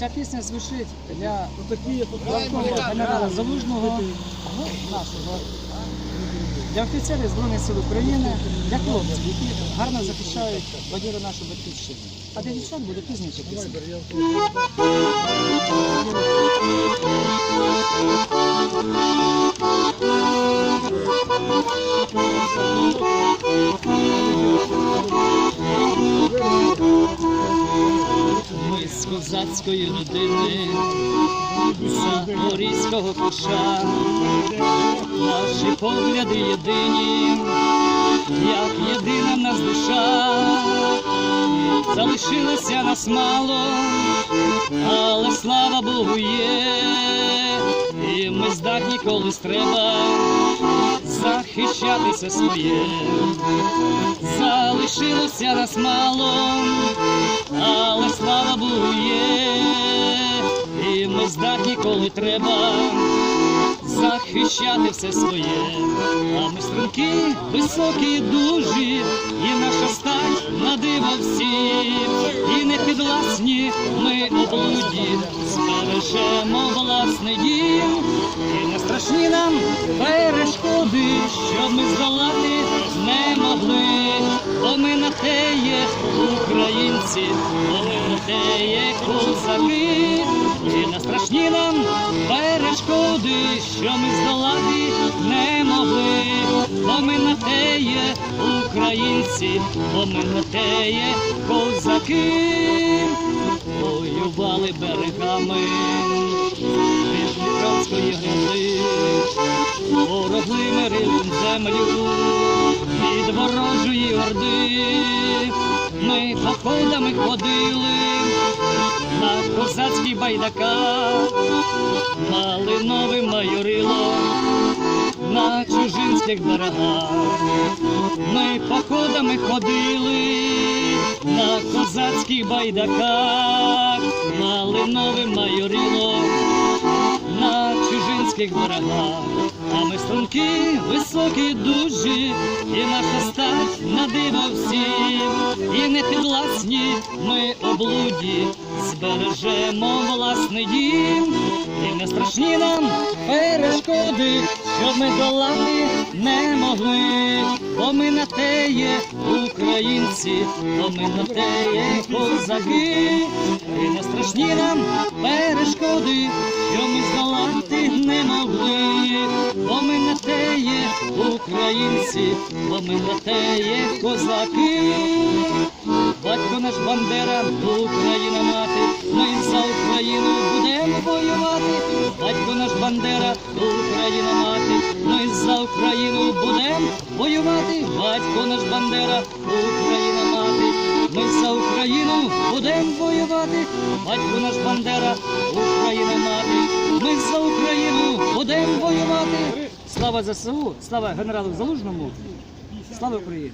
Ця пісня звучить для генерала Залужного, ну, нашого, для офіцерів Збройних сил України, для хлопців, які гарно захищають бадіру нашу батьківщину. А для дівчат буде пізніше пісня. Козацької людини, запорізького коша, наші погляди єдині, як єдина в нас душа, залишилося нас мало, але слава Богу є, і ми здатні колись треба захищатися своє. Залишилося нас мало, коли треба захищати все своє. А ми струнки високі, і дужі, і наша стать на диво всім, і не підвласні ми облуді, збережемо власний дім, і не страшні нам перешкоди, щоб ми здолати не могли, бо ми на те є українці, бо ми на те є козаки, і не страшні нам перешкоди, що ми здолати не могли, бо ми на те є українці, бо ми на те є козаки, воювали берегами від Дніпровської грози, ворогли мирили землю від ворожої орди. Ми походами ходили на козацький байдаках, малинове майорило на чужинських берегах. Ми походами ходили на козацьких байдаках, малиновим майорило чужинських берегах. А ми струнки високі дужі, і наша стать на диво всім, і не підласні ми облуді, збережемо власний дім, і не страшні нам перешкоди, щоб ми долати не могли, бо ми на те є українці, бо ми на те є козаки, і не страшні нам перешкоди, що ми українці, бо ми на те є козаки. Батько наш Бандера, Україна мати, ми за Україну будемо воювати. Батько наш Бандера, Україна мати, ми за Україну будемо воювати. Батько наш Бандера, Україна мати, ми за Україну будемо воювати. Батько наш Бандера, Україна мати, ми за Україну будемо воювати. Слава ЗСУ, слава генералу Залужному, слава Україні!